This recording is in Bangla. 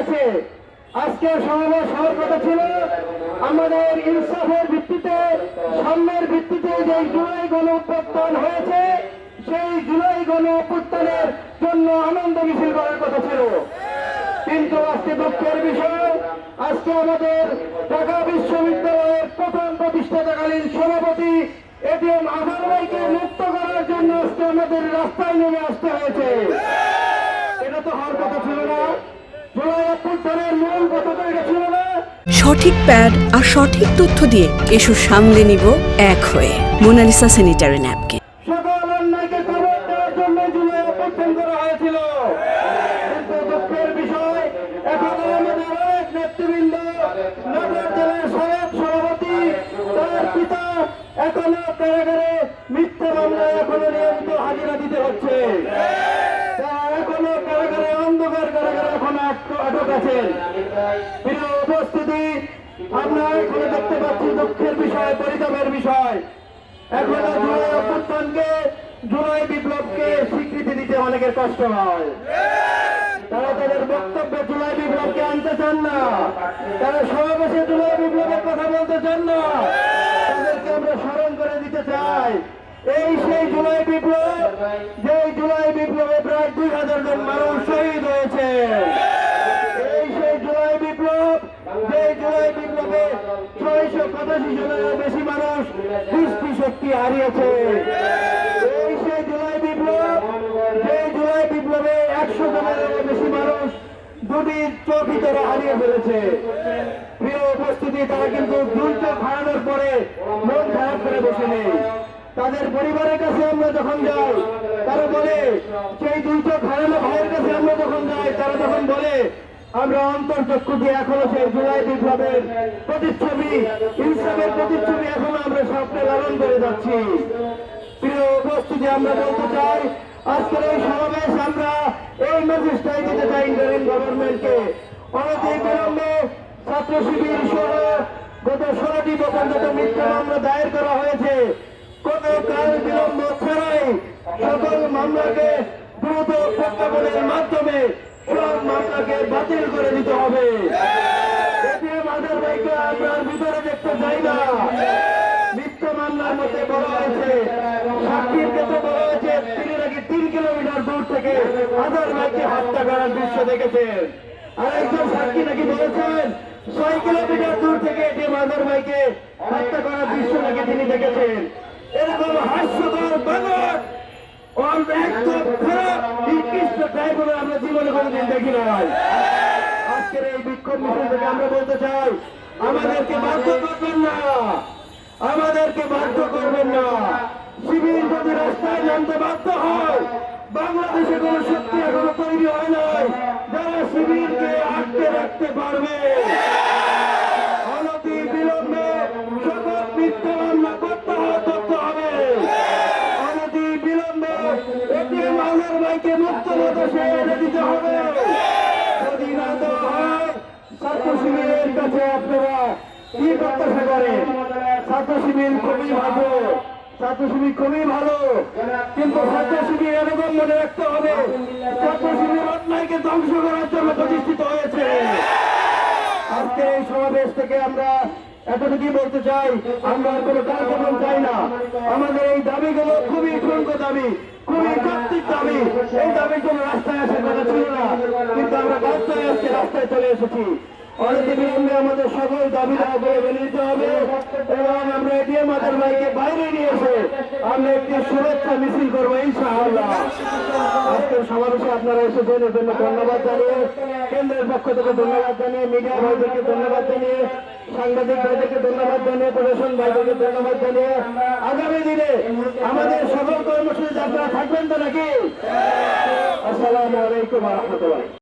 গেছে। আজকে সমাবেশ হওয়ার কথা ছিল। আমাদের ইনসাফের ভিত্তিতে, সাম্যের ভিত্তিতে যে জুলাই গণ অভ্যুত্থান হয়েছে, সেই জুলাই গণ অভ্যুত্থানের জন্য আনন্দ মিছিল করার কথা ছিল। কিন্তু আজকে দুঃখের বিষয়, আজকে আমাদের ঢাকা বিশ্ববিদ্যালয়ের প্রথম প্রতিষ্ঠাতাকালীন সভাপতি এটিএম আজহার ভাইকে মুক্ত করার জন্য আজকে আমাদের রাস্তায় নেমে আসতে হয়েছে। এটা তো হওয়ার কথা ছিল না। সঠিক প্যাড আর সঠিক তথ্য দিয়ে এসু সামলে নিব এক হয়ে। মোনালিসা স্যানিটারি ন্যাপকিন সকল অন্যায়কে খবর দেওয়ার জন্য জুলাই অভ্যুত্থান করা হয়েছিল কিন্তু দুঃখের বিষয় এখনও আমাদের অনেক নেতৃবৃন্দ নগর জেলার সাবেক সভাপতি তার পিতা এখনও কারাগারে মিথ্যে মামলায় এখনও নিয়মিত হাজিরা দিতে হচ্ছে তারা এখনও কারাগারে অন্ধকার কারাগারে এখনও আটক- আছেন। প্রিয় উপস্থিতি আমরা এখনও দেখতে পাচ্ছি, দুঃখের বিষয়, পরিতাপের বিষয়। এখনও জুলাই অভ্যুত্থানকে, জুলাই বিপ্লবকে স্বীকৃতি দিতে অনেকের কষ্ট হয়। তারা তাদের বক্তব্যে জুলাই বিপ্লবকে আনতে চান না। তারা সমাবেশে জুলাই বিপ্লবের কথা বলতে চান না। তাদেরকে আমরা স্মরণ করে দিতে চাই। এই সেই জুলাই বিপ্লব যে জুলাই বিপ্লবে প্রায় দুই হাজার জন মানুষ শহীদ হয়েছে এই সেই জুলাই বিপ্লব যে জুলাই বিপ্লবে পঁচাশি জনেরও বেশি মানুষ দৃষ্টি শক্তি হারিয়েছে। বেশি উপস্থিতি, তারা কিন্তু পরে খারাপ করে বসে তাদের পরিবারের কাছে আমরা যখন তারা বলে, সেই ভাইয়ের কাছে আমরা তারা বলে আমরা অন্তর্চক্ষু দিয়ে এখনও সেই জুলাই বিপ্লবের প্রতিচ্ছবি ইনসাফের প্রতিচ্ছবি এখনও আমরা স্বপ্নে লালন করে যাচ্ছি। প্রিয় উপস্থিতি, আমরা বলতে চাই, আজকের এই সমাবেশ আমরা এই মেসেজটাই দিতে চাই ইন্টারিম গভর্নমেন্টকে। অনতি বিলম্বে ছাত্র শিবির সহ গত ষোলোটি বছর যত মিথ্যা মামলা দায়ের করা হয়েছে, কোন কাল বিলম্ব ছাড়াই সকল মামলাকে দ্রুত প্রজ্ঞাপনের মাধ্যমে করে দিতে হবে। আমরা ভিতরে দেখতে চাই না। মিথ্যা মামলার মধ্যে হয়েছে। হয়েছে। তিনি নাকি তিন কিলোমিটার দূর থেকে ভাইকে হত্যা করার দৃশ্য দেখেছেন। আর একজন সাক্ষী নাকি বলেছেন, ছয় কিলোমিটার দূর থেকে এটিএম আজার ভাইকে হত্যা করার দৃশ্য নাকি তিনি দেখেছেন। এরকম হাস্যকর ওর একদম খারাপ আমরা জীবনে কোনোদিন দেখি নাই। আজকের এই বিক্ষোভ মিছিল থেকে আমরা বলতে চাই, আমাদেরকে বাধ্য করবেন না। আমাদেরকে বাধ্য করবেন না। শিবির যদি রাস্তায় নামতে বাধ্য হয়, বাংলাদেশে কোন শক্তি এখনও তৈরি হয় নাই। যারা শিবিরকে আটকে রাখতে পারবে মুক্ত বাতাসে এনে দিতে হবে। ছাত্র কাছে আপনারা কি প্রত্যাশা করেন? ছাত্র খুবই ভালো। ছাত্র খুবই ভালো। কিন্তু ছাত্র এরকম মনে রাখতে হবে ছাত্র অন্যায়কে ধ্বংস করার জন্য প্রতিষ্ঠিত হয়েছে। আজকে এই সমাবেশ থেকে আমরা এতটুকুই বলতে চাই, আমরা কোনো কার্যক্রম চাই না। আমাদের এই দাবিগুলো খুবই ঠুনকো দাবি, খুবই যৌক্তিক দাবি। এই দাবির জন্য রাস্তায় আসার কথা ছিল না, কিন্তু আমরা হয়ে আজকে রাস্তায় চলে এসেছি। অনেকে বিলম্বে আমাদের সকল দাবি মেনে নিতে হবে এবং আমরা এটিএম আদার ভাইকে বাইরে নিয়ে এসে আমরা একটি শুভেচ্ছা মিছিল করব, ইনশাআল্লাহ। আজকের সমাবেশে আপনারা এসেছেন, এর জন্য ধন্যবাদ জানিয়ে, কেন্দ্রের পক্ষ থেকে ধন্যবাদ জানিয়ে, মিডিয়া ভাইদেরকে ধন্যবাদ জানিয়ে, সাংবাদিক ভাইদেরকে ধন্যবাদ জানিয়ে, প্রশাসন ভাইদেরকে ধন্যবাদ জানিয়ে, আগামী দিনে আমাদের সকল কর্মসূচি আপনারা থাকবেন তো নাকি? আসসালামু আলাইকুম রহমতুল্লাহ।